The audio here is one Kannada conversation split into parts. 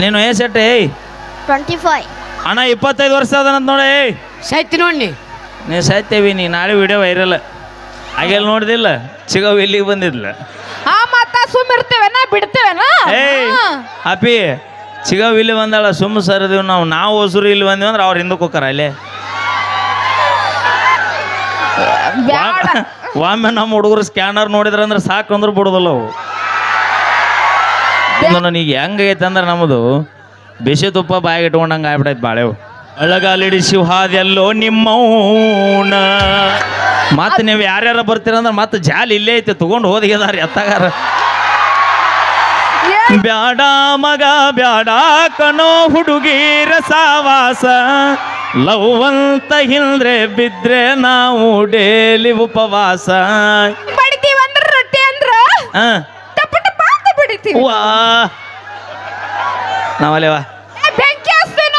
ನೀನು ವಯಸ್ಸೆಟ್ಟೆ ಏಯ್. Twenty five. ಅಣ್ಣ ಇಪ್ಪತ್ತೈದು ವರ್ಷ ಅದನಂತ ನೋಡಿ ಏಯ್. ಸೈತಿ ನೋಡಿ ನೀ ಸಾಯ್ತೇವಿ ನೀ ನಾಳೆ ವಿಡಿಯೋ ವೈರಲ್ ಹಾಗೆಲ್ಲ ನೋಡಿದಿಲ್ಲ ಚಿಗವ್ ಇಲ್ಲಿಗೆ ಬಂದಿದ್ಲ? ಆ ಮತ್ತ ಸುಮ್ ಇರ್ತೇವೇನ ಬಿಡ್ತೇವೇನ? ಏಯ್ ಅಪ್ಪಿ ಚಿಗವ್ ಇಲ್ಲಿ ಬಂದಾಳ ಸುಮ್ಮ ಸರದಿವ್ ನಾವು ನಾವು ಹೊಸರು ಇಲ್ಲಿ ಬಂದಿವಿ ಅಂದ್ರೆ ಅವ್ರ ಹಿಂದಕ್ಕೆ ಹೋಗ್ತಾರ ಅಲ್ಲೇ. ಬ್ಯಾಡ. ಒಮ್ಮೆ ನಮ್ಮ ಹುಡುಗರು ಸ್ಕ್ಯಾನರ್ ನೋಡಿದ್ರಂದ್ರೆ ಸಾಕು ಅಂದ್ರೆ ಬಿಡೋದಿಲ್ಲ ಅವು. ನನಗೆ ಹೆಂಗೈತೆ ಅಂದ್ರೆ ನಮ್ಮದು ಬಿಸಿ ತುಪ್ಪ ಬಾಯಿಗೆ ಇಟ್ಕೊಂಡಂಗೆ ಆಗ್ಬಿಟ್ಟೈತೆ ಬಾಳೆವು. ಅಳಗಾಲಿಡಿ ಶಿವಹಾದೆಲ್ಲೋ ನಿಮ್ಮ ಮತ್ತೆ ನೀವು ಯಾರ್ಯಾರ ಬರ್ತೀರಂದ್ರೆ ಮತ್ತೆ ಜಾಲಿ ಇಲ್ಲೇ ಐತೆ ತಗೊಂಡು ಹೋದಿಗೆದಾರ ಎತ್ತಗಾರ. ಬ್ಯಾಡ ಮಗ ಬ್ಯಾಡ ಕಣೋ ಹುಡುಗಿರ ಸಾವಾಸ. ಲವ್ ಅಂತ ಹಿಂದ್ರೆ ಬಿದ್ರೆ ನಾವು ಡೇಲಿ ಉಪವಾಸ. ರೊಟ್ಟಿ ಅಂದ್ರ? ಆ, ಟಪ ಟಪ ಅಂತ ಬಿಡಿತೀವಿ ವಾ. ನಾವಲ್ಲೇವಾ ಏ, ಬೆಂಕಿ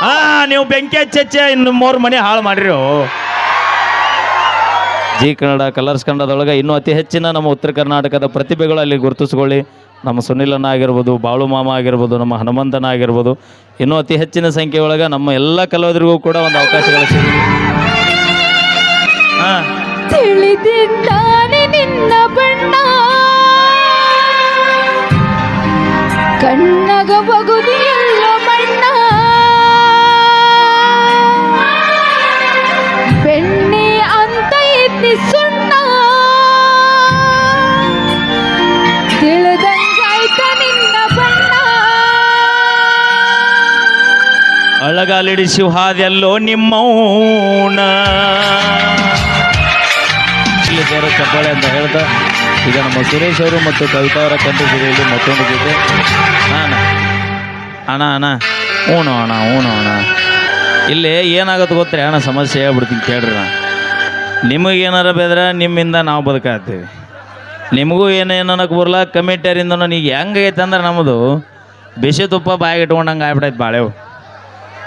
ಹಾ ನೀವು ಬೆಂಕಿ ಹಚ್ಚೆ ಇನ್ನು ಮೂರು ಮನೆ ಹಾಳು ಮಾಡಿರಿ ಜಿ ಕನ್ನಡ ಕಲರ್ಸ್ ಕನ್ನಡದೊಳಗೆ ಇನ್ನೂ ಅತಿ ಹೆಚ್ಚಿನ ನಮ್ಮ ಉತ್ತರ ಕರ್ನಾಟಕದ ಪ್ರತಿಭೆಗಳು ಅಲ್ಲಿ ಗುರುತಿಸ್ಕೊಳ್ಳಿ. ನಮ್ಮ ಸುನಿಲಣ್ಣ ಆಗಿರ್ಬೋದು ಬಾಳು ಮಾಮ ಆಗಿರ್ಬೋದು ನಮ್ಮ ಹನುಮಂತನ ಆಗಿರ್ಬೋದು. ಇನ್ನೂ ಅತಿ ಹೆಚ್ಚಿನ ಸಂಖ್ಯೆ ಒಳಗೆ ನಮ್ಮ ಎಲ್ಲ ಕಲಾವಿದರಿಗೂ ಕೂಡ ಒಂದು ಅವಕಾಶಗಳು ಸಿಗುತ್ತೆ ಹಾಂ. ತಿಳಿದಿದ್ದಾನೆ ನಿನ್ನ ಕಣ್ಣಗ ಬಗುದಿಯಲ್ಲ ಬಣ್ಣ ಅಂತ ಇದ್ದಿ ಸುಣ್ಣ. ತಿಳಿದಂಗಾಯ್ತ ನಿನ್ನ ಬಣ್ಣ. ಅಳಗಾಲಿಡಿಸಿ ಹಾದೆಲ್ಲೋ ನಿಮ್ಮೌನ ಇಲ್ಲಿ ಚಪ್ಪಾಳೆ ಅಂತ ಹೇಳ್ತಾ ಈಗ ನಮ್ಮ ಸುರೇಶ್ ಅವರು ಮತ್ತು ಕವಿತಾ ಅವರ ಕಂಠ ಸಿರಿಯಲ್ಲಿ ಮತ್ತೊಂದು ಜೊತೆ ಅಣ್ಣ ಅಣ್ಣ ಅಣ್ಣ. ಹ್ಞೂ ಅಣ್ಣ ಹ್ಞೂ ಅಣ್ಣ. ಇಲ್ಲಿ ಏನಾಗುತ್ತೆ ಗೊತ್ತರೆ ಅಣ್ಣ, ಸಮಸ್ಯೆ ಹೇಳ್ಬಿಡ್ತೀನಿ, ಕೇಳ್ರಿ ನಾ ನಿಮಗೇನಾರ ಬೇದ್ರೆ ನಿಮ್ಮಿಂದ ನಾವು ಬದುಕಾಗ್ತೀವಿ. ನಿಮಗೂ ಏನೇನು ಬರಲ್ಲ, ಕಮಿಟಿಯರಿಂದ ನೀಗೆ ಹೆಂಗೈತೆ ಅಂದ್ರೆ ನಮ್ಮದು ಬಿಸಿ ತುಪ್ಪ ಬಾಯಿಗೆ ಇಟ್ಕೊಂಡಂಗೆ ಆಗ್ಬಿಟ್ಟೈತೆ ಬಾಳೆವು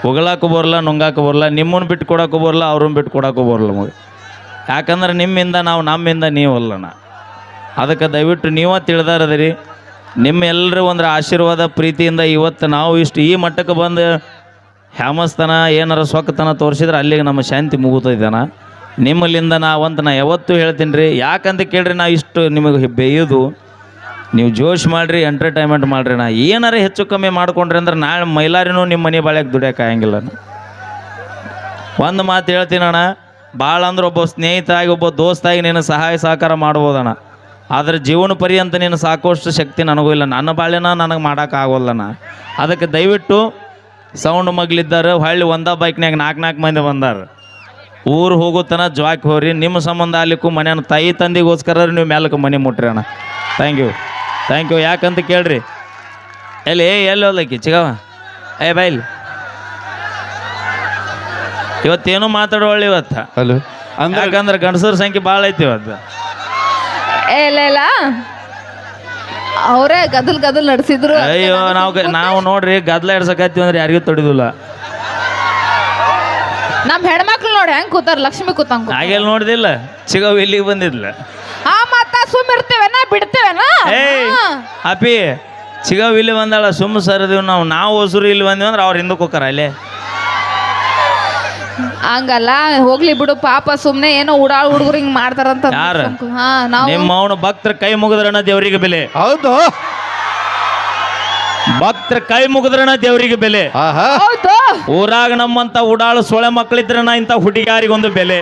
ಹೊಗಳಕ್ಕೂ ಬರಲ್ಲ, ನುಂಗಾಕು ಬರಲ್ಲ, ನಿಮ್ಮನ್ನು ಬಿಟ್ಟು ಕೊಡೋಕ್ಕೂ ಬರಲ್ಲ, ಅವ್ರನ್ನ ಬಿಟ್ಟು ಕೊಡೋಕ್ಕೂ ಬರಲ್ಲ ನಮಗೆ ಯಾಕಂದ್ರೆ ನಿಮ್ಮಿಂದ ನಾವು ನಮ್ಮಿಂದ ನೀವಲ್ಲಣ್ಣ ಅದಕ್ಕೆ ದಯವಿಟ್ಟು ನೀವೇ ತಿಳಿದಾರದಿರಿ. ನಿಮ್ಮ ಎಲ್ಲರ ಒಂದು ಆಶೀರ್ವಾದ, ಪ್ರೀತಿಯಿಂದ ಇವತ್ತು ನಾವು ಇಷ್ಟು ಈ ಮಟ್ಟಕ್ಕೆ ಬಂದು ಹ್ಯಾಮಸ್ತನ ಏನಾರ ಸೊಕ್ಕತನ ತೋರಿಸಿದ್ರೆ ಅಲ್ಲಿಗೆ ನಮ್ಮ ಶಾಂತಿ ಮುಗುತ್ತೈತನ ನಿಮ್ಮಲ್ಲಿಂದ ನಾವಂತ ನಾ ಯಾವತ್ತೂ ಹೇಳ್ತೀನಿ ರೀ ಯಾಕಂತ ಕೇಳ್ರಿ, ನಾ ಇಷ್ಟು ನಿಮಗೆ ಬೇಯೋದು. ನೀವು ಜೋಶ್ ಮಾಡಿರಿ ಎಂಟರ್ಟೈನ್ಮೆಂಟ್ ಮಾಡಿರಿ ನಾ. ಏನಾರ ಹೆಚ್ಚು ಕಮ್ಮಿ ಮಾಡ್ಕೊಂಡ್ರಿ ಅಂದ್ರೆ ನಾಳೆ ಮೈಲಾರಿನೂ ನಿಮ್ಮ ಮನೆ ಬಾಳ್ಯಾಗ ದುಡಿಯೋಕೆ ಆಗಂಗಿಲ್ಲ ಒಂದು ಮಾತು ಹೇಳ್ತೀನಿ ಅಣ್ಣ ಭಾಳ ಅಂದ್ರೆ ಒಬ್ಬ ಸ್ನೇಹಿತ ಆಗಿ ಒಬ್ಬ ದೋಸ್ತಾಗಿ ನೀನು ಸಹಾಯ, ಸಹಕಾರ ಮಾಡ್ಬೋದಣ್ಣ. ಆದ್ರೆ ಜೀವನ ಪರ್ಯಂತ ನೀನು ಸಾಕುವಷ್ಟು ಶಕ್ತಿ ನನಗೂ ಇಲ್ಲ. ನನ್ನ ಬಾಳೆನ ನನಗೆ ಮಾಡೋಕ್ಕಾಗೋಲ್ಲನ ಅದಕ್ಕೆ ದಯವಿಟ್ಟು ಸೌಂಡ್ ಮಗ್ಲಿದ್ದಾರೆ ಹೊಳ್ಳಿ ಒಂದ ಬೈಕ್ನಾಗ ನಾಲ್ಕು ನಾಲ್ಕು ಮಂದಿ ಬಂದಾರ. ಊರು ಹೋಗುತ್ತನ ಜಾಕ್ ಹೋಗ್ರಿ ನಿಮ್ಮ ಸಂಬಂಧ ಅಲ್ಲಿಕ್ಕೂ ಮನೆಯ ತಾಯಿ ತಂದಿಗೋಸ್ಕರ ನೀವು ಮೇಲಕ್ಕೆ ಮನೆ ಮುಟ್ರಿ ಅಣ್ಣ. ಥ್ಯಾಂಕ್ ಯು ಥ್ಯಾಂಕ್ ಯು ಯಾಕಂತ ಕೇಳ್ರಿ. ಎಲ್ಲಿ ಏ ಎಲ್ಲಿ ಹೋದಕ್ಕಿ ಚಿಗವ? ಏ ಬೈಲ್ ಇವತ್ತೇನು ಮಾತಾಡೋಳ್ಳಿ ಇವತ್ತು. ಹಲೋ ಅಂದ್ರೆ ಯಾಕಂದ್ರೆ ಗಂಡಸರ ಸಂಖ್ಯೆ ಭಾಳ ಐತಿ ಇವತ್ತು. ಏ, ಇಲ್ಲ ಇಲ್ಲ. ಅವರೇ ಗದಲ್ ಗದಲ್ ನಡೆಸಿದ್ರು. ಅಯ್ಯೋ ನಾವು ನಾವು ನೋಡ್ರಿ ಗದ್ಲ ಎಡ್ಸಕತ್ತೀವಿ ಅಂದ್ರೆ ಯಾರಿಗೂ ತೊಡಿದಿಲ್ಲ. ನಮ್ ಹೆಣ್ಮಕ್ಳು ನೋಡಿ ಹೆಂಗ್ ಕೂತಾರ ಲಕ್ಷ್ಮಿ ಕೂತಂಗ. ಹಾಗೆಲ್ಲ ನೋಡ್ದಿಲ್ಲ. ಚಿಗವ್ ಇಲ್ಲಿಗೆ ಬಂದಿದ್ಲ. ಆ ಮತ್ತ ಸುಮ್ ಇರ್ತೇವೇನ? ಬಿಡ್ತೇವೇನ? ಏಯ್. ಅಪ್ಪಿ ಚಿಗವ್ ಇಲ್ಲಿ ಬಂದಾಳ ಸುಮ್ಮ ಸರದಿವ್ ನಾವು. ನಾವು ಹೊಸರು ಇಲ್ಲಿ ಬಂದಿವಿ ಅಂದ್ರೆ ಅವ್ರ ಹಿಂದಕ್ಕೆ ಹೋಗಾರ ಅಲ್ಲೇ ಹಂಗಲ್ಲ ಹೋಗ್ಲಿ ಬಿಡು ಪಾಪ ಸುಮ್ನೆ ಏನೋ ಉಡಾಳ್ ಹುಡುಗರು ಹಿಂಗ್ ಮಾಡ್ತಾರಂತ ಯಾರ? ಹಾ ನಾವು ನಿಮ್ಮ ಅವನು ಭಕ್ತರ ಕೈ ಮುಗಿದ್ರಣ ದೇವರಿಗೆ ಬೆಲೆ. ಹೌದು. ಭಕ್ತರ ಕೈ ಮುಗಿದ್ರಣ ದೇವರಿಗೆ ಬೆಲೆ. ಆಹಾ. ಹೌದು. ಊರಾಗ ನಮ್ಮಂತ ಉಡಾಳು ಸೊಳೆ ಮಕ್ಕಳಿದ್ರಣ ಇಂಥ ಹುಡುಗಿಯಾರಿಗೊಂದು ಬೆಲೆ.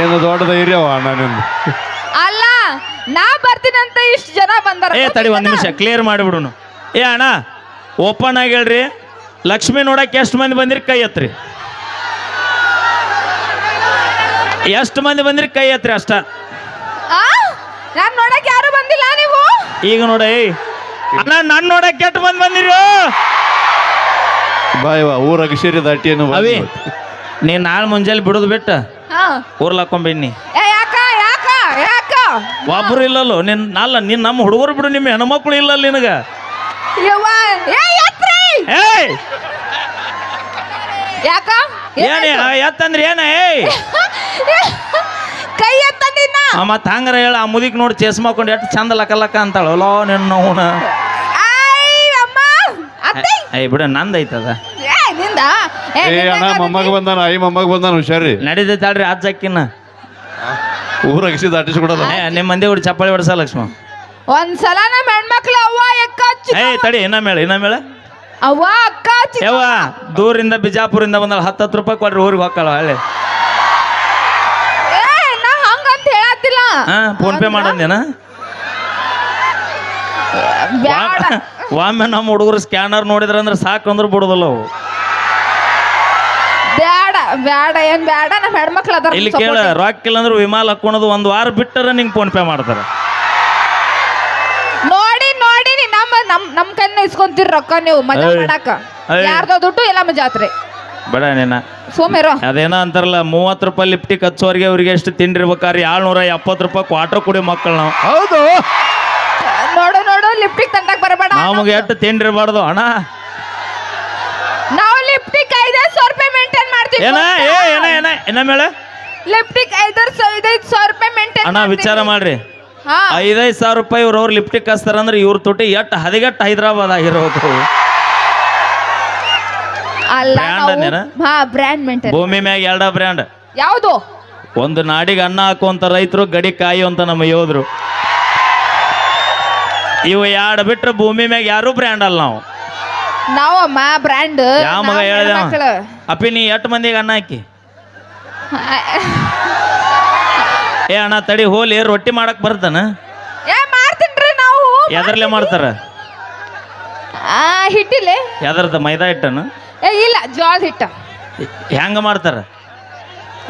ಏನು ದೊಡ್ಡ ಧೈರ್ಯವ ನಿಂದು. ಅಲ್ಲ ನಾ ಬರ್ತೀನಂತ ಅಂತ ಇಷ್ಟ ಜನ ಬಂದಾರ ಏ ತಡಿ ಒಂದು ನಿಮಿಷ ಕ್ಲಿಯರ್ ಮಾಡಿಬಿಡುನು. ಏ ಅಣ್ಣ ಓಪನ್ ಆಗಿ ಹೇಳ್ರಿ. ಲಕ್ಷ್ಮಿ ನೋಡಕ್ಕೆ ಎಷ್ಟು ಮಂದಿ ಬಂದಿರಿ? ಕೈ ಎತ್ರಿ ಎಷ್ಟು ಮಂದಿ ಬಂದಿರಿ ಕೈ ಹತ್ರ ಅಷ್ಟ? ನಾನ್ ನೋಡಕ್ ಯಾರು ಬಂದಿಲ್ಲ ನೀವು? ಈಗ ನೋಡಿ ಏಯ್. ಅಣ್ಣ ನನ್ನ ನೋಡಕ್ಕೆ ಕೆಟ್ಟ ಮಂದಿ ಬಂದಿರು? ಬಾಯ್ ವಾ ಊರ ಅಕ್ಷರಿ ದಾಟಿಯನ್ನು ಅವಿ ನೀ ನಾಳೆ ಮುಂಜಾನೆ ಬಿಡೋದು ಬಿಟ್ಟು? ಹಾ. ಊರ್ಲ ಹಾಕೊಂಬಿಡ್ನಿ ಏ ಯಾಕ ಯಾಕ ಯಾಕ? ಒಬ್ರು ಇಲ್ಲಲ್ಲೋ ನಿನ್ ಅಲ್ಲ ನಿನ್ ನಮ್ಮ ಹುಡುಗರು ಬಿಡು ನಿಮ್ಮ ಹೆಣ್ಮಕ್ಳು ಇಲ್ಲಲ್ಲ ನಿನಗ. ಯಾಕ? ಏನೇ ಎತ್ತಂದ್ರೆ ಏನ ಏಯ್! ಕೈ ಎತ್ತಂದಿನ ಮತ್ತೆ ಹಂಗಾರ ಹೇಳ ಆ ಮುದಿಕ್ ನೋಡಿ ಚೇಸ್ ಮಾಡ್ಕೊಂಡು ಎಷ್ಟು ಚಂದ ಲಕ್ಕ ಲಕ್ಕ ಅಂತಾಳಲ್ಲೋ ನಿನ್ನ ಅವನ ಆಯ್ ಅಮ್ಮ ಅತ್ತೆ. ಏಯ್ ಬಿಡ ನಂದು ಐತದ. ಏ ನಿಂದ? ಏ, ಏ ನಿಂದ ಅಣ್ಣ ಯಾಕಾಗೈತಿ? ಮೊಮ್ಮಗ ಬಂದಾನ ಐ ಮೊಮ್ಮಗ ಬಂದಾನ ಹುಷಾರಿ ನಡೀತೈತೆ ಅಲ್ರಿ ಅಜ್ಜಕ್ಕಿನ್ನ ಊರ ಅಗಸಿ ದಾಟಿಸ್ಕೊಡೋದ ಏ ನಿಮ್ಮ ಮಂದಿ ಹುಡುಗಿ ಚಪ್ಪಾಳಿ ಹೊಡ್ಸ ಲಕ್ಷ್ಮ. ಒಂದ್ಸಲ ನಮ್ಮ ಹೆಣ್ಮಕ್ಳು ಅವ್ವ ಅಕ್ಕ ಚಿ- ಏಯ್ ತಡಿ ಇನ್ನ ಮೇಳ ಇನ್ನ ಮೇಳ ಅವ್ವ ಅಕ್ಕ ಚಿ- ಯವ್ವ ದೂರಿಂದ ಬಿಜಾಪುರಿಂದ ಬಂದಳ ಹತ್ತು ಹತ್ತು ರೂಪಾಯಿ ಕೊಡ್ರಿ ಊರಿಗೆ ಹೋಗ್ಕಳ ಹಳ್ಳಿ. ಹಾ ಫೋನ್ ಪೇ ಮಾಡೇನ ಬ್ಯಾಡ. ಒಮ್ಮೆ ನಮ್ಮ ಹುಡುಗರು ಸ್ಕ್ಯಾನರ್ ನೋಡಿದ್ರ ಅಂದ್ರೆ ಸಾಕು ಅಂದ್ರೆ ಬಿಡುದಲ್ಲ ಅವು. ಬ್ಯಾಡ ಬ್ಯಾಡ ಏನ್ ಬ್ಯಾಡ ನಮ್ಮ ಹೆಣ್ಮಕ್ಳು ಅದಾರ ಇಲ್ಲಿ ಕೇಳ ರೊಕ್ಕ ಇಲ್ಲ ಅಂದ್ರೆ ವಿಮಾಲ ಹಾಕೊಳೋದು ಒಂದ್ ವಾರ ಬಿಟ್ಟರೆ ನಿಂಗೆ ಫೋನ್ ಪೇ ಮಾಡ್ತಾರೆ. ನೋಡಿ ನೋಡಿ ನಮ್ಮ ನಮ್ ನಮ್ ಕನ್ನ ಇಸ್ಕೊಂತೀರಿ ರೊಕ್ಕ ನೀವು ಮಜಾ ಮಾಡಕ. ಮಾಡಾಕ ಯಾರ್ದೋ ದುಡ್ಡು ಇಲ್ಲ ಜಾತ್ರೆ. ಬೇಡ ನೀನ. ಸೋಮೇರೋ. ಅದೇನೋ ಅಂತಾರಲ್ಲ ಮೂವತ್ತು ರೂಪಾಯಿ ಲಿಪ್ಟಿಕ್ ಹಚ್ಚೋರಿಗೆ ಅವ್ರಿಗೆ ಎಷ್ಟು ತಿಂಡಿರ್ಬೇಕಾದ್ರೆ ಏಳ್ನೂರ ಎಪ್ಪತ್ತು ರೂಪಾಯಿ ಕ್ವಾರ್ಟರ್ ಕುಡಿ ಮಕ್ಕಳು ನಾವು. ಹೌದು. ನೋಡು ನೋಡು ಲಿಪ್ಟಿಕ್ ತಂಡಕ್ ಬರಬೇಡ. ನಮಗೆ ಎಷ್ಟು ತಿಂಡಿರ್ಬಾರ್ದು ಅಣ್ಣ? ನಾವು ಲಿಪ್ಟಿಕ್ ಐದೈದು ಸಾವಿರ ರೂಪಾಯಿ ಮೇಂಟೈನ್ ಮಾಡ್ತೀವಿ. ಏನ? ಏ ಏನ ಏನ ಏನ ಮೇಳ ಲಿಪ್ಟಿಕ್ ಐದಾರು ಐದೈದು ಸಾವಿರ ರೂಪಾಯಿ ಮೇಂಟೈನ್ ಅಣ್ಣ ವಿಚಾರ ಮಾಡ್ರಿ. ಹಾ. ಐದೈದು ಸಾವಿರ ರೂಪಾಯಿ ಇವ್ರು ಅವ್ರು ಲಿಪ್ಟಿಕ್ ಹಚ್ತಾರಂದ್ರೆ ಇವ್ರ ತುಟಿ ಎಷ್ಟು ಹದಿಗೆಟ್ಟು ಹೈದ್ರಾಬಾದ್ ಆಗಿರೋದು. ಅಲ್ಲ Brand ನಾವು ಅಂದೇನ? ಹಾ ಬ್ರ್ಯಾಂಡ್ ಮೇಂಟೈನ್ ಭೂಮಿ ಮ್ಯಾಗ ಎರಡ ಬ್ರ್ಯಾಂಡ್ ಯಾವುದು? ಒಂದು ನಾಡಿಗೆ ಅನ್ನ ಹಾಕುವಂತ ರೈತರು ಗಡಿ ಕಾಯು ಅಂತ ನಮ್ಮ ಯೋಧರು. ಇವು ಎರಡು ಬಿಟ್ರೆ ಭೂಮಿ ಮ್ಯಾಗ ಯಾರು ಬ್ರ್ಯಾಂಡ್ ಅಲ್ಲ ನಾವು. ನಾವಮ್ಮ ಬ್ರ್ಯಾಂಡ್ ಯಾವ ಮಗ ಹೇಳ್ದೆ ಅವ? ಅಪ್ಪಿ ನೀ ಎಷ್ಟು ಮಂದಿಗೆ ಅನ್ನ ಹಾಕಿ? ಏ ಅಣ್ಣ ತಡಿ ಹೋಲಿ ರೊಟ್ಟಿ ಮಾಡಕ್ ಬರ್ತಾನ? ಏ ಮಾಡ್ತೀನ್ರಿ ನಾವು. ಎದರ್ಲೆ ಮಾಡ್ತಾರ? ಆ ಹಿಟ್ಟಿಲೆ. ಎದರ್ದ ಮೈದಾ ಹಿಟ್ಟನ? ಏ ಇಲ್ಲ ಜೋಳದ ಹಿಟ್ಟ. ಹೆಂಗ ಮಾಡ್ತಾರ?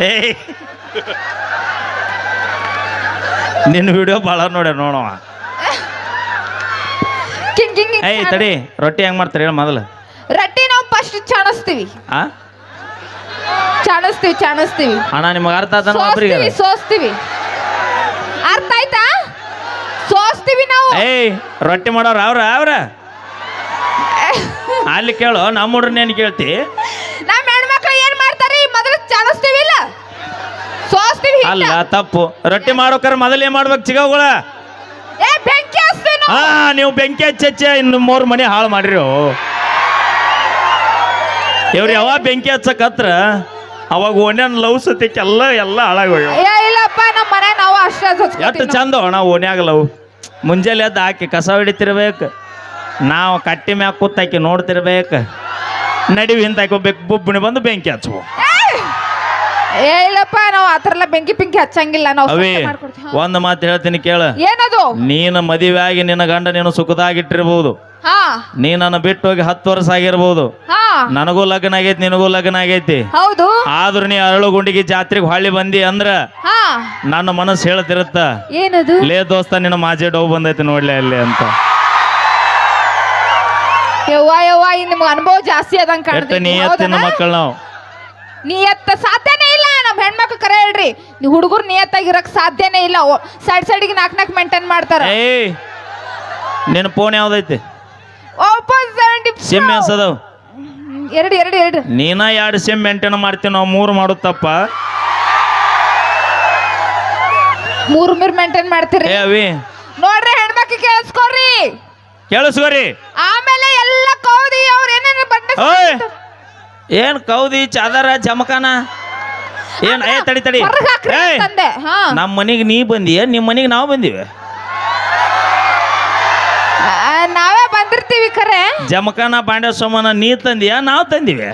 ಏ ನಿನ್ನ ವಿಡಿಯೋ ಭಾಳ ನೋಡ್ಯ ನೋಡವ ಕಿಂಗ್ ಕಿಂಗ್ ಕಿಂಗ್ ಏಯ್ ತಡಿ ರೊಟ್ಟಿ ಹೆಂಗ್ ಮಾಡ್ತಾರೆ ಹೇಳ ಮೊದಲು. ರೊಟ್ಟಿ ನಾವು ಫಸ್ಟ್ ಚಾಣಿಸ್ತೀವಿ. ಆ? ಚಾಣಿಸ್ತೀವಿ ಚಾಣಿಸ್ತೀವಿ. ಅಣ್ಣ ನಿಮಗೆ ಅರ್ಥ ಆತನ ಒಬ್ರಿಗೆ ಸೋಸ್ತೀವಿ ಸೋಸ್ತೀವಿ. ಅರ್ಥ ಆಯ್ತಾ? ಸೋಸ್ತೀವಿ ನಾವು. ಏಯ್ ರೊಟ್ಟಿ ಮಾಡೋರು ಅವ್ರ ಅವ್ರ. ಅಲ್ಲಿ ಕೇಳೋ ನಮ್ಮ ಹುಡ್ರನ್ನೇನು ಕೇಳ್ತಿ? ನಮ್ಮ ಹೆಣ್ಮಕ್ಳು ಏನ್ ಮಾಡ್ತಾರೆ? ಮೊದಲು ಚಾಣಿಸ್ತೀವಿ ಇಲ್ಲ ಸೋಸ್ತೀವಿ. ಅಲ್ಲ ತಪ್ಪು. ರೊಟ್ಟಿ ಮಾಡೋಕಾರ ಮೊದಲು ಏನ್ ಮಾಡ್ಬೇಕು ಚಿಗವುಗಳ? ಏ ಬೆಂಕಿ ಹಚ್ತೀವಿ ನಾವು. ಹಾ ನೀವು ಬೆಂಕಿ ಹಚ್ಚೆ ಇನ್ನು ಮೂರು ಮನೆ ಹಾಳು ಮಾಡ್ರಿ ಇವ್ರು ಯಾವಾಗ ಬೆಂಕಿ ಹಚ್ಚಕತ್ರ ಅವಾಗ ಓಣ್ಯನ್ ಲವ್ ಸತ್ಯಕ್ಕೆಲ್ಲ ಎಲ್ಲ ಎಲ್ಲ ಏ ಇಲ್ಲಪ್ಪ ನಮ್ಮ ಮನೆ ನಾವು ಅಷ್ಟೇ ಎಷ್ಟು. ಚಂದ ಅಣ್ಣ ಓಣ್ಯಾಗ ಲವ್. ಮುಂಜಾನೆ ಎದ್ದು ಹಾಕಿ ಕಸ ಹೊಡಿತಿರ್ಬೇಕು. ನಾವು ಕಟ್ಟಿ ಮ್ಯಾಗ ಕೂತಾಕಿ ನೋಡ್ತಿರ್ಬೇಕು. ನಡಿವಿ ಹಿಂತಾಕೋಬೇಕು ಬುಬ್ಬಣಿ ಬಂದು ಬೆಂಕಿ ಹಚ್ಚುವ. ಏ ಇಲ್ಲಪ್ಪ ನಾವು ಆ ಥರ ಎಲ್ಲ ಬೆಂಕಿ ಪಿಂಕಿ ಹಚ್ಚಂಗಿಲ್ಲ ನಾವು ಅವಿ ಸ್ವಚ್ಛ ಮಾಡ್ಕೊಡ್ತೀವಿ. ಹಾ. ಒಂದು ಮಾತು ಹೇಳ್ತೀನಿ ಕೇಳ. ಏನದು? ನೀನು ಮದುವೆ ಆಗಿ ನಿನ್ನ ಗಂಡ ನೀನು ಸುಖದಾಗಿಟ್ಟಿರ್ಬೋದು. ಹಾ. ನೀ ನನ್ನ ಬಿಟ್ಟು ಹೋಗಿ ಹತ್ತು ವರ್ಷ ಆಗಿರ್ಬೋದು. ಹಾ. ನನಗೂ ಲಗ್ನ ಆಗೈತಿ ನಿನಗೂ ಲಗ್ನ ಆಗೈತಿ. ಹೌದು. ಆದ್ರೂ ನೀ ಅರಳು ಗುಂಡಿಗೆ ಜಾತ್ರೆಗೆ ಹೊಳ್ಳಿ ಬಂದಿ ಅಂದ್ರ ಹಾ. ನನ್ನ ಮನಸ್ಸು ಹೇಳ್ತಿರುತ್ತ. ಏನದು? ಲೇ ದೋಸ್ತ ನಿನ್ನ ಮಾಜೆ ಡೌ ಬಂದೈತಿ ನೋಡ್ಲಿ ಅಲ್ಲಿ ಅಂತ. ಯವ್ವ ಯವ್ವ ಈ ನಿಮ್ಗೆ ಅನುಭವ ಜಾಸ್ತಿ ಅದಂಗ ಎಟ್ಟ ನೀಯತ್ತಿನ ಮಕ್ಕಳು ನಾವು. ನಿಯತ್ತ ಸಾಧ್ಯನೇ ಇಲ್ಲ ನಮ್ಮ ಹೆಣ್ಮಕ್ಳು ಕರೆ ಹೇಳ್ರಿ. ನೀವು ಹುಡುಗರು ನಿಯತ್ತಾಗಿರಕ್ ಸಾಧ್ಯನೇ ಇಲ್ಲ. ಸೈಡ್ ಸೈಡ್ಗೆ ನಾಲ್ಕು ನಾಲ್ಕು ಮೇಂಟೈನ್ ಮಾಡ್ತಾರ. ಏಯ್ ನಿನ್ನ ಫೋನ್ ಯಾವ್ದೈತಿ? ಸಿಮ್ ಎನ್ಸದವ್ ಎರಡು ಎರಡು ಎರಡು. ನೀನ ಎರಡು ಸಿಮ್ ಮೇಂಟೈನ್ ಮಾಡ್ತೀವಿ ನಾವು ಮೂರು ಮಾಡುತ್ತಪ್ಪ ಮೂರು ಮೂರು ಮೇಂಟೈನ್ ಮಾಡ್ತೀರಿ. ಏ ಅವಿ. ನೋಡ್ರಿ ಹೆಣ್ಮಕ್ಳು ಕೇಳಿಸ್ಕೊರಿ. ಕೇಳಿಸ್ಕೋರಿ. ಆಮೇಲೆ ಓಯ್ ಏನ್ ಕೌದಿ ಚಾದರ ಜಮಖಾನ? ಏನ್ ಏ ತಡಿ ತಡಿ. ಹೊರಗ್ ಹಾಕ್ರಿ ಏಯ್! ತಂದೆ ಹಾ. ನಮ್ಮ ಮನೆಗೆ ನೀ ಬಂದಿಯ ನಿಮ್ಮ ಮನೆಗೆ ನಾವು ಬಂದಿವಿ? ಆ, ನಾವೇ ಬಂದಿರ್ತೀವಿ ಖರೆ. ಜಮಖಾನ ಪಾಂಡ್ಯ ಸೋಮನ ನೀ ತಂದಿಯ ನಾವು ತಂದಿವಿ?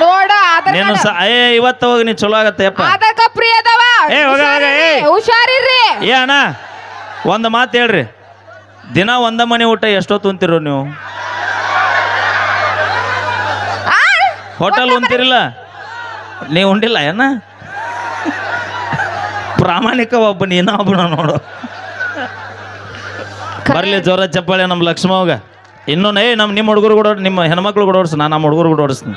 ನೋಡ ಆಧಾರ್ ನೀನು ಸ ಏ ಇವತ್ತು ಹೋಗಿ ನೀ ಚಲೋ ಆಗತ್ತೆ ಆಧಾರ್ ಕಾರ್ಡ್ ಫ್ರೀ ಅದಾವ. ಏ, ಹೋಗ, ಹೋಗ, ಏ. ಹುಷಾರಿರ್ರಿ ಏ ಅಣ್ಣ ಒಂದು ಮಾತು ಹೇಳ್ರಿ. ದಿನ ಒಂದ ಮನೆ ಊಟ ಎಷ್ಟೊತ್ತು ತುಂತಿರೋ ನೀವು ಆ, ಹೋಟೆಲ್ ಉಂತಿರಿಲ್ಲ ನೀವು ಉಂಡಿಲ್ಲ ಏನ? ಪ್ರಾಮಾಣಿಕ ಒಬ್ಬ ನೀನ ಒಬ್ಬನ ನೋಡು. ಬರಲಿ ಜೋರ ಚಪ್ಪಾಳೆ ನಮ್ಮ ಲಕ್ಷ್ಮವ್ಗ ಇನ್ನೊಂದು ಏ ನಮ್ಮ ನಿಮ್ಮ ಹುಡುಗರು ಕೂಡ ನಿಮ್ಮ ಹೆಣ್ಮಕ್ಳು ಕೂಡ ಓಡಿಸ್ ನಾನು ನಮ್ಮ ಹುಡುಗರು ಕೂಡ ಓಡಿಸ್ತೀನಿ.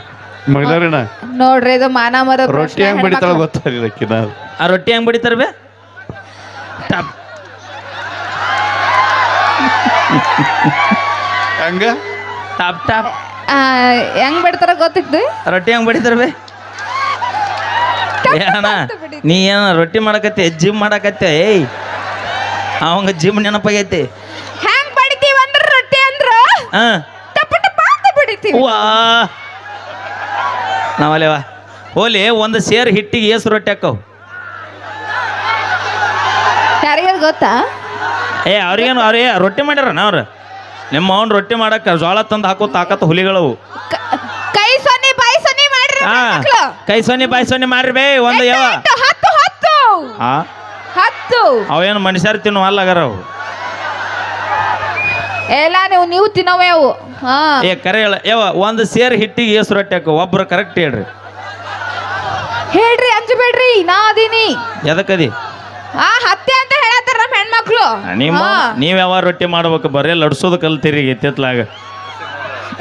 ಮಗಳರಿನ ನೋಡ್ರಿ ಇದು ಮಾನ ಮರ ರೊಟ್ಟಿ ಹೆಂಗ್ ಬಡಿತಾಳ ಗೊತ್ತಾಗಿಲ್ಲ ಆ ರೊಟ್ಟಿ ಹೆಂಗ್ ಬಡಿತಾರ ಬೇ? ಟಪ್. ಹಂಗ? Top top. ಹೆಂಗ್ ಬಿಡ್ತಾರ ಗೊತ್ತಿತ್ತು ರೊಟ್ಟಿ ಹೆಂಗ್ ಬಡಿತಾರ ಬೇ? ಏನ? ನೀ ಏನ ರೊಟ್ಟಿ ಮಾಡಕತ್ತೆ ಜಿಮ್ ಮಾಡಕತ್ತೆ ಏಯ್? ಅವಂಗ ಜಿಮ್ ನೆನಪಾಗೈತಿ. ಹೆಂಗ್ ಬಡಿತೀವಿ ಅಂದ್ರ ರೊಟ್ಟಿ ಅಂದ್ರ? ಹಾ. ಟಪ ಟಪ ಅಂತ ಬಿಡಿತೀವಿ. ವಾ. ನಾವಲ್ಲೇವಾ ಹೋಲಿ ಒಂದು ಸೇರ್ ಹಿಟ್ಟಿಗೆ ಏಸು ರೊಟ್ಟಿ ಹಾಕವು. ಯಾರಿಗಾರ ಗೊತ್ತಾ? ಏ ಅವ್ರಿಗೇನು ಅವ್ರೇ ರೊಟ್ಟಿ ಮಾಡ್ಯಾರ ಅವ್ರು? ನಿಮ್ಮ ಅವ್ನ ರೊಟ್ಟಿ ಮಾಡಕ್ಕೆ ಜೋಳ ತಂದು ಹಾಕೋ ತಾಕತ್ ಹುಲಿಗಳವು. ಕ- ಕೈ ಸೊನ್ನೆ ಬಾಯಿ ಸೊನ್ನೆ ಮಾಡ್ರಿ ಹಾ ಮಕ್ಳು. ಕೈ ಸೊನ್ನೆ ಬಾಯಿ ಸೊನ್ನೆ ಮಾಡ್ರಿ ಬೇ ಒಂದು ಯಾವ. ಹತ್ತು ಹತ್ತು. ಹಾ? ಹತ್ತು. ಅವೇನು ಮನುಷ್ಯರು ತಿನ್ನುವ ಅಲ್ಲಗಾರ ಅವು. ಎಲ್ಲ ನೀವು ನೀವು ತಿನ್ನೋವೇ ಅವು. ಹಾ. ಏ ಕರೆ ಹೇಳ. ಯಾವ ಒಂದು ಸೇರ್ ಹಿಟ್ಟಿಗೆ ಏಸು ರೊಟ್ಟಿ ಹಾಕು ಒಬ್ರು ಕರೆಕ್ಟ್ ಹೇಳ್ರಿ. ಹೇಳ್ರಿ ಅಂಜಬೇಡ್ರಿ ನಾ ಅದೀನಿ. ಎದಕ್ಕದಿ ಆ ಹತ್ತೆ ಅಂತ ಹೇಳತ್ತಾರ ನಮ್ಮ ಹೆಣ್ಮಕ್ಳು? ನಿಮ್ಮ ಹಾ. ಯಾವ ರೊಟ್ಟಿ ಮಾಡ್ಬೇಕು ಬರೀ ಲಡ್ಸೋದು ಕಲ್ತೀರಿ ಎತ್ತಿತ್ಲಾಗ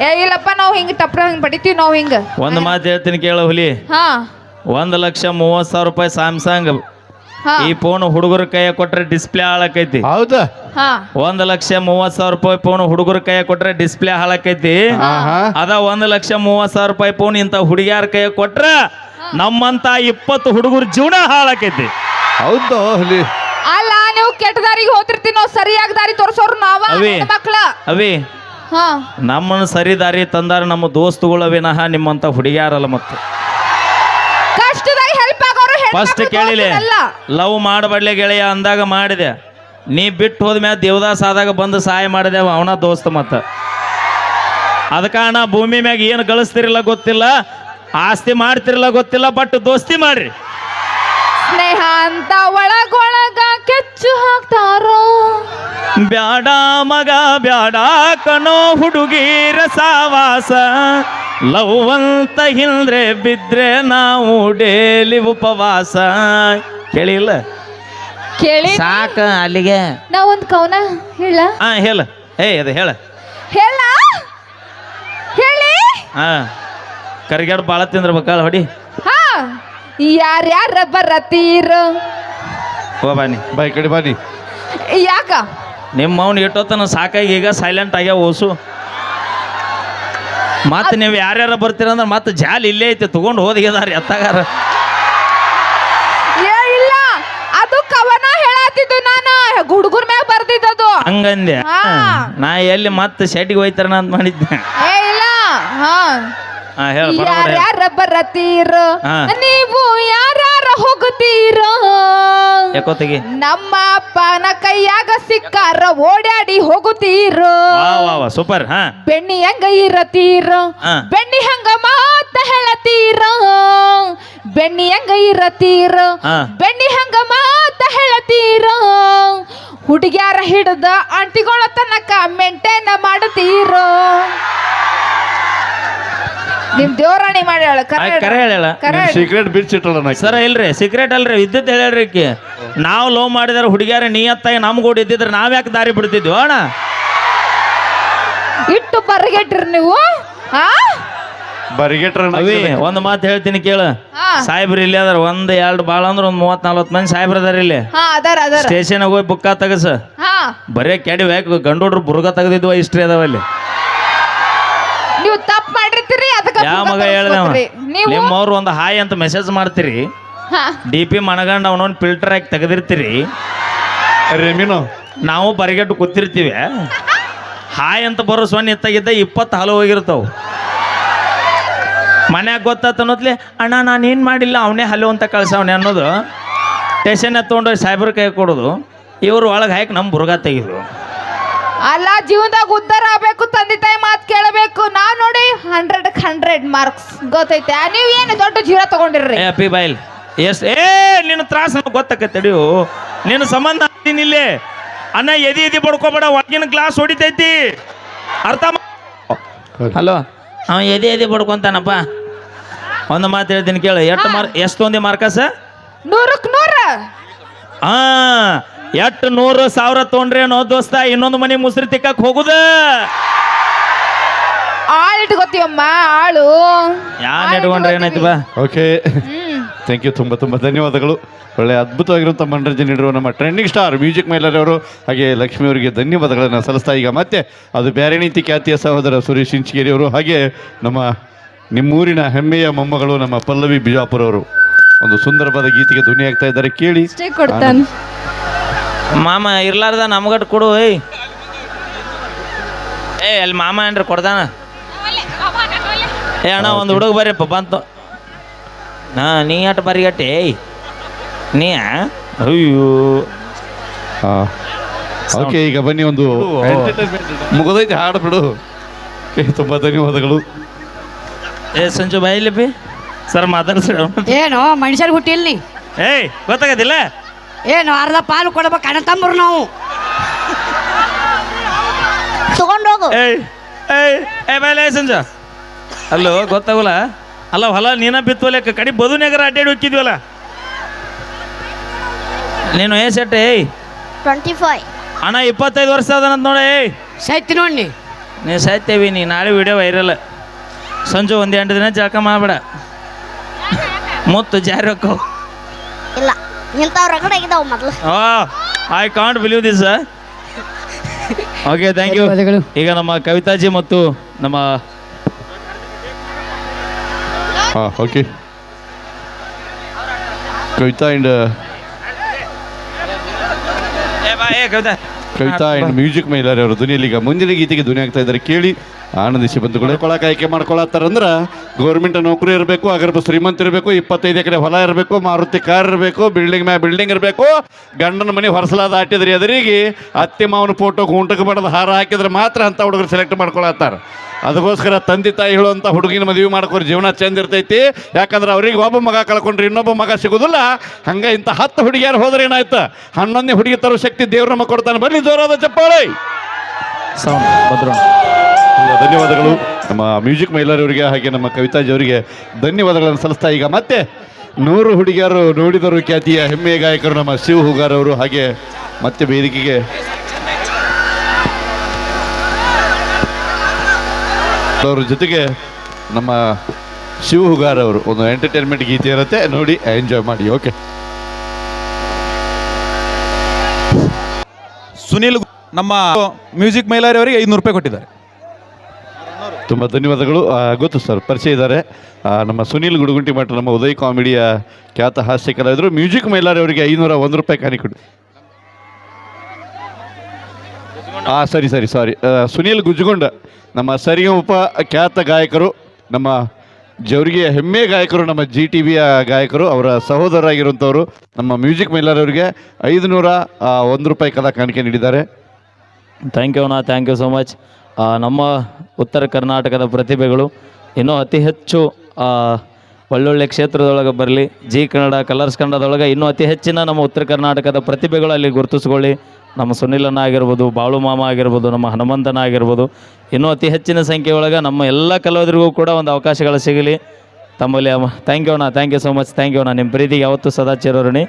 ಏ ಇಲ್ಲಪ್ಪ ನಾವು ಹಿಂಗ್ ಟಪ್ರ ಹಿಂಗ್ ಬಡಿತೀವಿ ನಾವು ಹಿಂಗ. ಒಂದ್ ಮಾತು ಹೇಳ್ತೀನಿ ಕೇಳ ಹುಲಿ. ಹಾ. ಒಂದು ಲಕ್ಷ ಮೂವತ್ ಸಾವಿರ ರೂಪಾಯಿ ಸ್ಯಾಮ್ಸಂಗ್ ಹಾ. ಈ ಫೋನ್ ಹುಡುಗರ ಕೈಯ ಕೊಟ್ರೆ ಡಿಸ್ಪ್ಲೇ ಹಾಳಾಕೈತಿ. ಹೌದಾ? ಹಾ. ಒಂದ್ ಲಕ್ಷ ಮೂವತ್ ಸಾವಿರ ರೂಪಾಯಿ ಫೋನ್ ಹುಡುಗರ ಕೈಯ ಕೊಟ್ರೆ ಡಿಸ್ಪ್ಲೇ ಹಾಳಾಕೈತಿ. ಆಹಾ. ಅದ ಒಂದ್ ಲಕ್ಷ ಮೂವತ್ ಸಾವಿರ ರೂಪಾಯಿ ಫೋನ್ ಇಂತ ಹುಡುಗಿಯಾರ ಕೈಯ ಕೊಟ್ರ ನಮ್ಮಂತ ಇಪ್ಪತ್ತು ಹುಡುಗರ ಜೀವನ ಹಾಳಾಕೈತಿ. ಹೌದು ಹುಲಿ? ಅಲ್ಲ ನೀವು ಕೆಟ್ಟ ದಾರಿಗೆ ಹೋಗ್ತಿರ್ತೀವಿ ನಾವು ಸರಿಯಾಗಿ ದಾರಿ ತೋರಿಸೋರು ನಾವ ಅವಿ. ಮಕ್ಕಳ ಅವಿ ಹಾ. ನಮ್ಮನ್ನ ಸರಿ ದಾರಿ ತಂದಾರ ನಮ್ಮ ದೋಸ್ತುಗಳ ವಿನಃ ನಿಮ್ಮಂತ ಹುಡುಗಿಯಾರಲ್ಲ ಮತ್ತೆ. ಕಷ್ಟದಾಗ ಹೆಲ್ಪ್ ಆಗೋರು ಫಸ್ಟ್ ಕೇಳಿಲೆ ಅಲ್ಲ. ಲವ್ ಮಾಡಬಡ್ಲೆ ಗೆಳೆಯ ಅಂದಾಗ ಮಾಡಿದೆ. ನೀ ಬಿಟ್ಟು ಹೋದ್ಮ್ಯಾಲ ದೇವದಾಸ್ ಆದಾಗ ಬಂದು ಸಹಾಯ ಮಾಡಿದೆ ಅವನ ದೋಸ್ತ ಮತ್ತ. ಅದ ಕಾರಣ ಭೂಮಿ ಮ್ಯಾಗ ಏನು ಗಳಿಸ್ತಿರಲ್ಲ ಗೊತ್ತಿಲ್ಲ ಆಸ್ತಿ ಮಾಡ್ತಿರಲ್ಲ ಗೊತ್ತಿಲ್ಲ ಬಟ್ ದೋಸ್ತಿ ಮಾಡ್ರಿ. ಸ್ನೇಹ ಅಂತ ಒಳಗೊಳಗ ಕೆಚ್ಚು ಹಾಕ್ತಾರೋ? ಬ್ಯಾಡ ಮಗ ಬ್ಯಾಡ ಕಣೋ ಹುಡುಗಿ ಸಾವಾಸ ಲವ್ ಅಂತ ಹಿಂದ್ರೆ ಬಿದ್ರೆ ನಾವು ಡೇಲಿ ಉಪವಾಸ. ಕೇಳಿಲ್ಲ? ಕೇಳಿ ಸಾಕ ಅಲ್ಲಿಗೆ. ನಾ ಒಂದ್ ಕವನ ಹೇಳ. ಹಾ ಹೇಳ. ಏ ಅದು ಹೇಳ. ಹೇಳ. ಹೇಳಿ. ಹಾ ಕರಿಗಾಡ್ ಬಾಳ ತಿಂದ್ರ ಬಕ್ಕಾಳ ಹೊಡಿ. ಹಾ ಯಾರ್ಯಾರ ಬರತೀರ? ಹೋ ಬಾನಿ ಬಾ ಈ ಕಡೆ ಬಾನಿ ಯಾಕ? ನಿಮ್ಮ ಅವ್ನು ಇಟ್ಟೋತನ ಸಾಕಾಗಿ ಈಗ ಸೈಲೆಂಟ್ ಆಗ್ಯಾವ ಓಸು. ಮತ್ತೆ ನೀವು ಯಾರ್ಯಾರ ಬರ್ತೀರಂದ್ರೆ ಮತ್ತೆ ಜಾಲ್ ಇಲ್ಲೇ ಐತಿ ತಗೊಂಡು ಹೋದಿದಾರ ಎತ್ತಾಗಾರ ಏ ಇಲ್ಲ. ಅದು ಕವನ ಹೇಳತ್ತಿದ್ದು ನಾನು. ಹುಡುಗರ ಮ್ಯಾಗ ಬರ್ದಿದ್ದದು. ಹಂಗಂದೆ. ಹಾ. ನಾ ಎಲ್ಲಿ ಮತ್ತೆ ಸೆಟ್ಟಿಗೆ ಹೋಯ್ತಾರನ ಅಂತ ಮಾಡಿದ್ದೆ. ಏ ಇಲ್ಲ. ಹಾ. ಹಾ ಹೇಳ ಯಾರ್ಯಾರ ಬರತೀರ ಹಾ. ನೀವು ಯಾರ್ಯಾರ ಹೋಗುತ್ತೀರ? ಯಾಕೋತಿಗೆ? ನಮ್ಮ ಅಪ್ಪನ ಕೈಯಾಗ ಸಿಕ್ಕಾರ ಓಡಾಡಿ ಹೋಗುತ್ತೀರೋ? ವಾ ವಾ ವಾ ಸೂಪರ್ ಹಾ. ಬೆಣ್ಣಿ ಹಂಗ ಇರತೀರ ಹಾ. ಬೆಣ್ಣಿ ಹಂಗ ಮಾತ ಹೇಳತೀರ ಬೆಣ್ಣಿ ಹಂಗ ಇರತೀರ ಹಾ. ಬೆಣ್ಣಿ ಹಂಗ ಮಾತ ಹೇಳತೀರ ಹುಡುಗ್ಯಾರ ಹಿಡ್ದ ಆಂಟಿಗಳ ತನಕ ಮೇಂಟೇನ್ ಮಾಡತೀರ? ನಿಮ್ ದೇವರಾಣಿ ಮಾಡಿ ಹೇಳ್. ಕರೆ ಹೇಳ್. ಸೀಕ್ರೆಟ್ ಬಿಡ್ಸಿಟ್ಟಲ್ಲ ನಾ ಸರ ಇಲ್ರಿ ಸೀಕ್ರೆಟ್ ಅಲ್ರಿ ಇದ್ದಿದ್ದು ಹೇಳ್ರಿ ಈಕಿ. ನಾವು ಲವ್ ಮಾಡಿದಾರ ಹುಡುಗಿಯಾರ ನಿಯತ್ತಾಗಿ ನಮ್ಗೂಡ ಇದ್ದಿದ್ರೆ ನಾವ್ ಯಾಕೆ ದಾರಿ ಬಿಡ್ತಿದ್ವಿ ಅಣ್ಣ? ಇಟ್ಟು ಬರ್ಗೆಟ್ರಿ ನೀವು ಹಾ ಬರಿಗೆಟ್ರ ಒಂದು ಮಾತು ಹೇಳ್ತೀನಿ ಕೇಳು. ಹಾ. ಸಾಹೇಬ್ರು ಇಲ್ಲಿ ಅದಾರ ಒಂದ್ ಎರಡು ಬಾಳ ಅಂದ್ರೆ ಒಂದ್ ಮೂವತ್ ನಲ್ವತ್ ಮಂದಿ ಸಾಹೇಬ್ರ ಅದಾರ ಇಲ್ಲಿ. ಹಾ ಅದಾರ ಅದಾರ. ಸ್ಟೇಷನ್ ಹೋಗಿ ಬುಕ್ಕ ತಗಸ. ಹಾ. ಬರೇ ಕೆಡಿ ಯಾಕೆ ಹುಡ್ರು ಬುರ್ಗ ತೆಗೆದಿದ್ವ ಇಷ್ಟ್ರಿ ಅದಾವ ಅಲ್ಲಿ. ಅದಕ್ಕೆ ಯಾವ ಮಗ ಪುಸ್ತಕ ಹೇಳ್ದವ ನೀವು ನಿಮ್ಮವ್ರು ಒಂದು ಹಾಯ್ ಅಂತ ಮೆಸೇಜ್ ಮಾಡ್ತೀರಿ. ಹಾ. ಡಿ ಪಿ ಮನಗಂಡ ಅವನೊಂದು ಫಿಲ್ಟರ್ ಹಾಕಿ ತೆಗೆದಿರ್ತೀರಿ. ರೆಮಿನೋ. ನಾವು ಬರಿಗಟ್ಟು ಕೂತಿರ್ತೀವಿ. ಹಾಯ್ ಅಂತ ಬರೋ ಸೊನ್ನೆ ಇತ್ತಾಗಿದ್ದ ಇಪ್ಪತ್ತು ಹಾಲು ಹೋಗಿರ್ತಾವ. ಮನ್ಯಾಗ ಗೊತ್ತಾತ ಅನ್ನೋದ್ಲಿ ಅಣ್ಣ ನಾನು ಏನು ಮಾಡಿಲ್ಲ ಅವನೇ ಹಲೋ ಅಂತ ಕಳ್ಸವನೆ ಅನ್ನೋದು. ಸ್ಟೇಷನ್ ಎತ್ಕೊಂಡು ಸಾಯ್ಬ್ರ ಕೈ ಕೊಡೋದು. ಇವರು ಒಳಗೆ ಹಾಕಿ ನಮ್ಮ ಬುರ್ಗ ತೆಗೆದು ಅಲ್ಲ ಜೀವನದಾಗ ಉದ್ದಾರ ಆಗ್ಬೇಕು ತಂದೆ ತಾಯಿ ಮಾತು ಕೇಳಬೇಕು. ನಾವ್ ನೋಡಿ ಹಂಡ್ರೆಡ್ ಹಂಡ್ರೆಡ್ ಮಾರ್ಕ್ಸ್ ಗೊತ್ತೈತೆ. ನೀವು ಏನು ದೊಡ್ಡ ಜೀವ ತಗೊಂಡಿರ್ರಿ? ಹ್ಯಾಪಿ ಬೈಲ್ ಎಸ್ ಏ ನಿನ್ನ ತ್ರಾಸ ಗೊತ್ತಾಕತ್ತಡಿ ನಿನ್ನ ಸಂಬಂಧ ಆಗ್ತೀನಿ ಇಲ್ಲಿ. ಅಣ್ಣ ಎದಿ ಎದಿ ಬಡ್ಕೋಬೇಡ ಒಳಗಿನ ಗ್ಲಾಸ್ ಹೊಡಿತೈತಿ. ಅರ್ಥ ಹಲೋ. ಅವ ಎದೆ ಎದೆ ಬಡ್ಕೊಂತಾನಪ್ಪ. ಒಂದು ಮಾತು ಹೇಳ್ತೀನಿ ಕೇಳು. ಎಷ್ಟು ಮಾರ್ಕ್ ಎಷ್ಟು ಮಾರ್ಕಸ್ ಮಾರ್ಕಸ ನೂರಕ್ ನೂರ? ಹಾ. ಎಷ್ಟು ನೂರು ಸಾವಿರ ತೊಗೊಂಡ್ರಿ ಅನ್ನೋ ದೋಸ್ತ ಇನ್ನೊಂದು ಮನೆ ಮುಸ್ರಿ ತಿಕ್ಕಕ್ ಹೋಗುದ? ಆಳ್ ಇಟ್ಕೋತೀವಮ್ಮ ಆಳು. ನೆಟ್ಕೊಂಡ್ರೆ ಏನಾಯ್ತು ಬಾ ಓಕೆ ಥ್ಯಾಂಕ್ ಯು ತುಂಬ ತುಂಬ ಧನ್ಯವಾದಗಳು. ಒಳ್ಳೆ ಅದ್ಭುತವಾಗಿರುವಂಥ ಮನರಂಜನೆ ನೀಡಿರುವ ನಮ್ಮ ಟ್ರೆಂಡಿಂಗ್ ಸ್ಟಾರ್ ಮ್ಯೂಸಿಕ್ ಅವರು ಹಾಗೆ ಲಕ್ಷ್ಮಿ ಅವರಿಗೆ ಧನ್ಯವಾದಗಳನ್ನು ಸಲ್ಲಿಸ್ತಾ ಈಗ ಮತ್ತೆ ಅದು ಬೇರೆ ನೀತಿ ಖ್ಯಾತಿಯ ಸಹೋದರ ಸುರೇಶ್ ಇಂಚಿಗೇರಿ ಅವರು ಹಾಗೆ ನಮ್ಮ ನಿಮ್ಮೂರಿನ ಹೆಮ್ಮೆಯ ಮೊಮ್ಮಗಳು ನಮ್ಮ ಪಲ್ಲವಿ ಬಿಜಾಪುರ ಅವರು ಒಂದು ಸುಂದರವಾದ ಗೀತೆಗೆ ಧ್ವನಿ ಆಗ್ತಾ ಇದ್ದಾರೆ ಕೇಳಿ. ಕೊಡ್ತಾನ. ಮಾಮ ಇರ್ಲಾರ್ದ ನಮ್ಗಟ್ ಕೊಡು ಏಯ್. ಏ ಅಲ್ಲಿ ಮಾಮ ಏನ್ರಿ ಕೊಡ್ದಾನ? ಏ ಅಣ್ಣ ಒಂದು ಹುಡುಗ ಬರ್ರಿಪ್ಪ ಬಂತು. ಹಾ ನೀ ಅಟ್ ಬರಿಗಟ್ಟೆ ಏಯ್. ನೀ ಅಯ್ಯೋ. ಹಾಂ. ಓಕೆ ಈಗ ಬನ್ನಿ ಒಂದು ಮುಗಿದೈತೆ ಹಾಡು ಬಿಡು. ತುಂಬ ಧನ್ಯವಾದಗಳು. ಏ ಸಂಜು ಬಾಯಿಲಿಪಿ ಸರ್ ಮಾತಾಡ್ಸಿ ಏನು ಮನುಷ್ಯರಿಗೆ ಹುಟ್ಟಿಲ್ಲ ನೀ? ಏಯ್ ಗೊತ್ತಾಗದಿಲ್ಲ? ಏನು ಅರ್ಧ ಪಾಲು ಕೊಡ್ಬೇಕು ಅಣ್ಣ ತಮ್ಮರು ನಾವು. ತಗೊಂಡೋಗು ಏಯ್ ಏಯ್ ಏ ಸಂಜು. ಅಲ್ಲೋ ಗೊತ್ತಾಗಲ್ಲ? ಅಲ್ಲ ಹೊಲ ನೀನ ಬಿತ್ತುವಲೆಕ್ಕ ಕಡಿ ಬದುನಗರ ಅಡ್ಡಾಡಿ ಹೋಗಿದ್ವಲ್ಲ ನೀನು ಏ ಸೆಟ್ ಏಯ್. Twenty five. ಅಣ್ಣ ಇಪ್ಪತ್ತೈದು ವರ್ಷ ಅದನಂತ ನೋಡಿ ಏಯ್. ಸೈತಿ ನೋಡಿ ನೀ ಸಾಯ್ತೇವಿ ನೀ ನಾಳೆ ವಿಡಿಯೋ ವೈರಲ್ ಸಂಜೆ ಒಂದು ಎಂಟು ದಿನ ಜಳಕ ಮಾಡಬೇಡ. ಮುತ್ತು ಜಾರಿ ಹೋಕ್ಕವು ಇಲ್ಲ. ಇಂಥವ್ ರಗಡ ಆಗಿದಾವ ಮೊದಲು. I can't believe this okay thank you ಧನ್ಯವಾದಗಳು. ಈಗ ನಮ್ಮ ಕವಿತಾಜಿ ಮತ್ತು ನಮ್ಮ ಹಾಂ ಓಕೆ ಕವಿತಾ ಆ್ಯಂಡ್ ಏ ಬಾ ಏ ಕವಿತಾ. ಕವಿತಾ ಆ್ಯಂಡ್ ಮ್ಯೂಸಿಕ್ ಮಹಿಳೆಯರು ಅವರು ಧ್ವನಿಯಲ್ಲಿ ಈಗ ಮುಂದಿನ ಗೀತೆಗೆ ಧ್ವನಿ ಆಗ್ತಾ ಇದ್ದಾರೆ. ಕೇಳಿ ಆನಂದಿಸಿ ಬಂಧುಗಳು. ಕೊಳಕ ಆಯ್ಕೆ ಮಾಡ್ಕೊಳತ್ತಾರಂದ್ರೆ ಗೌರ್ಮೆಂಟ್ ನೌಕರಿ ಇರಬೇಕು ಅಗರ್ಭ ಶ್ರೀಮಂತ ಇರಬೇಕು ಇಪ್ಪತ್ತೈದು ಎಕರೆ ಹೊಲ ಇರಬೇಕು ಮಾರುತಿ ಕಾರ್ ಇರಬೇಕು ಬಿಲ್ಡಿಂಗ್ ಮ್ಯಾ ಬಿಲ್ಡಿಂಗ್ ಇರಬೇಕು. ಗಂಡನ ಮನೆ ಹೊರಸಲಾದ ಆಟಿದ್ರಿ ಎದುರಿಗೆ ಅತ್ತೆ ಮಾವನ ಫೋಟೋ ಗುಂಟಕ್ಕೆ ಬಡದ ಹಾರ ಹಾಕಿದ್ರೆ ಮಾತ್ರ ಅಂತ ಹುಡುಗರು ಸೆಲೆಕ್ಟ್ ಮಾಡ್ಕೊಳತ್ತಾರ. ಅದಕ್ಕೋಸ್ಕರ ತಂದೆ ತಾಯಿ ಹೇಳುವಂಥ ಹುಡುಗಿನ ಮದುವೆ ಮಾಡ್ಕೊರಿ ಜೀವನ ಚಂದ ಇರ್ತೈತಿ. ಯಾಕಂದ್ರೆ ಅವ್ರಿಗೆ ಒಬ್ಬ ಮಗ ಕಳ್ಕೊಂಡ್ರೆ ಇನ್ನೊಬ್ಬ ಮಗ ಸಿಗೋದಿಲ್ಲ. ಹಂಗೆ ಇಂಥ ಹತ್ತು ಹುಡುಗಿಯಾರು ಹೋದ್ರೆ ಏನಾಯ್ತು? ಹನ್ನೊಂದನೇ ಹುಡುಗಿ ತರುವ ಶಕ್ತಿ ದೇವ್ರ ನಮ್ಮ ಕೊಡ್ತಾನೆ. ಬನ್ನಿ ಜೋರಾದ ಚಪ್ಪಾಳೆ. ಧನ್ಯವಾದಗಳು. ನಮ್ಮ ಮ್ಯೂಸಿಕ್ ಅವರಿಗೆ ಹಾಗೆ ನಮ್ಮ ಕವಿತಾಜಿ ಅವರಿಗೆ ಧನ್ಯವಾದಗಳನ್ನು ಸಲ್ಲಿಸ್ತಾ ಈಗ ಮತ್ತೆ ನೂರು ಹುಡುಗಿಯರು ನೋಡಿದರು ಖ್ಯಾತಿಯ ಹೆಮ್ಮೆಯ ಗಾಯಕರು ನಮ್ಮ ಶಿವ ಹುಗಾರವರು ಹಾಗೆ ಮತ್ತೆ ವೇದಿಕೆಗೆ ಅವ್ರ ಜೊತೆಗೆ ನಮ್ಮ ಶಿವ ಹುಗಾರ್ ಅವರು ಒಂದು ಎಂಟರ್ಟೈನ್ಮೆಂಟ್ ಗೀತೆ ಇರುತ್ತೆ ನೋಡಿ ಎಂಜಾಯ್ ಮಾಡಿ ಓಕೆ ಸುನಿಲ್ ನಮ್ಮ ಮ್ಯೂಸಿಕ್ ಮೈಲಾರಿ ಅವರಿಗೆ ಐದುನೂರು ರೂಪಾಯಿ ಕೊಟ್ಟಿದ್ದಾರೆ. ತುಂಬ ಧನ್ಯವಾದಗಳು. ಗೊತ್ತು ಸರ್ ಪರಿಚಯ ಇದ್ದಾರೆ. ನಮ್ಮ ಸುನೀಲ್ ಗುಡುಗುಂಟಿ ಮಠ ನಮ್ಮ ಉದಯ್ ಕಾಮಿಡಿಯ ಖ್ಯಾತ ಹಾಸ್ಯ ಕಲಾವಿದರು ಮ್ಯೂಸಿಕ್ ಮೈಲಾರಿ ಅವರಿಗೆ ಐನೂರ ಒಂದು ರೂಪಾಯಿ ಕಾಣಿ ಕೊಡಿ. ಹಾಂ ಸರಿ ಸರಿ ಸಾರಿ ಸುನೀಲ್ ಗುಜ್ಜುಗೊಂಡ ನಮ್ಮ ಸರಿಗಮಪ ಖ್ಯಾತ ಗಾಯಕರು ನಮ್ಮ ಜವರಿಗೆ ಹೆಮ್ಮೆ ಗಾಯಕರು ನಮ್ಮ ಜಿ ಟಿ ವಿಯ ಗಾಯಕರು ಅವರ ಸಹೋದರರಾಗಿರುವಂಥವರು ನಮ್ಮ ಮ್ಯೂಸಿಕ್ ಮೇಲರ್ ಅವರಿಗೆ ಐದುನೂರ ಆ, ಒಂದು ರೂಪಾಯಿ ಕಲಾ ಕಾಣಿಕೆ ನೀಡಿದ್ದಾರೆ. ಥ್ಯಾಂಕ್ ಯು ಅಣ್ಣ ಥ್ಯಾಂಕ್ ಯು ಸೋ ಮಚ್ ನಮ್ಮ ಉತ್ತರ ಕರ್ನಾಟಕದ ಪ್ರತಿಭೆಗಳು ಇನ್ನೂ ಅತಿ ಹೆಚ್ಚು ಒಳ್ಳೊಳ್ಳೆ ಕ್ಷೇತ್ರದೊಳಗೆ ಬರಲಿ. ಜಿ ಕನ್ನಡ ಕಲರ್ಸ್ ಕನ್ನಡದೊಳಗೆ ಇನ್ನೂ ಅತಿ ಹೆಚ್ಚಿನ ನಮ್ಮ ಉತ್ತರ ಕರ್ನಾಟಕದ ಪ್ರತಿಭೆಗಳು ಅಲ್ಲಿ ಗುರುತಿಸ್ಕೊಳ್ಳಿ. ನಮ್ಮ ಸುನಿಲನ ಆಗಿರ್ಬೋದು ಬಾಳು ಮಾಮ ಆಗಿರ್ಬೋದು, ನಮ್ಮ ಹನುಮಂತನ ಆಗಿರ್ಬೋದು ಇನ್ನೂ ಅತಿ ಹೆಚ್ಚಿನ ಸಂಖ್ಯೆ ಒಳಗೆ ನಮ್ಮ ಎಲ್ಲ ಕಲಾವಿದರಿಗೂ ಕೂಡ ಒಂದು ಅವಕಾಶಗಳು ಸಿಗಲಿ. ತಮ್ಮಲ್ಲಿ ಥ್ಯಾಂಕ್ ಯು ಅಣ್ಣ thank you so much thank you ಅಣ್ಣ. ನಿಮ್ಮ ಪ್ರೀತಿಗೆ ಯಾವತ್ತೂ ಸದಾ ಚಿರೋರಣಿ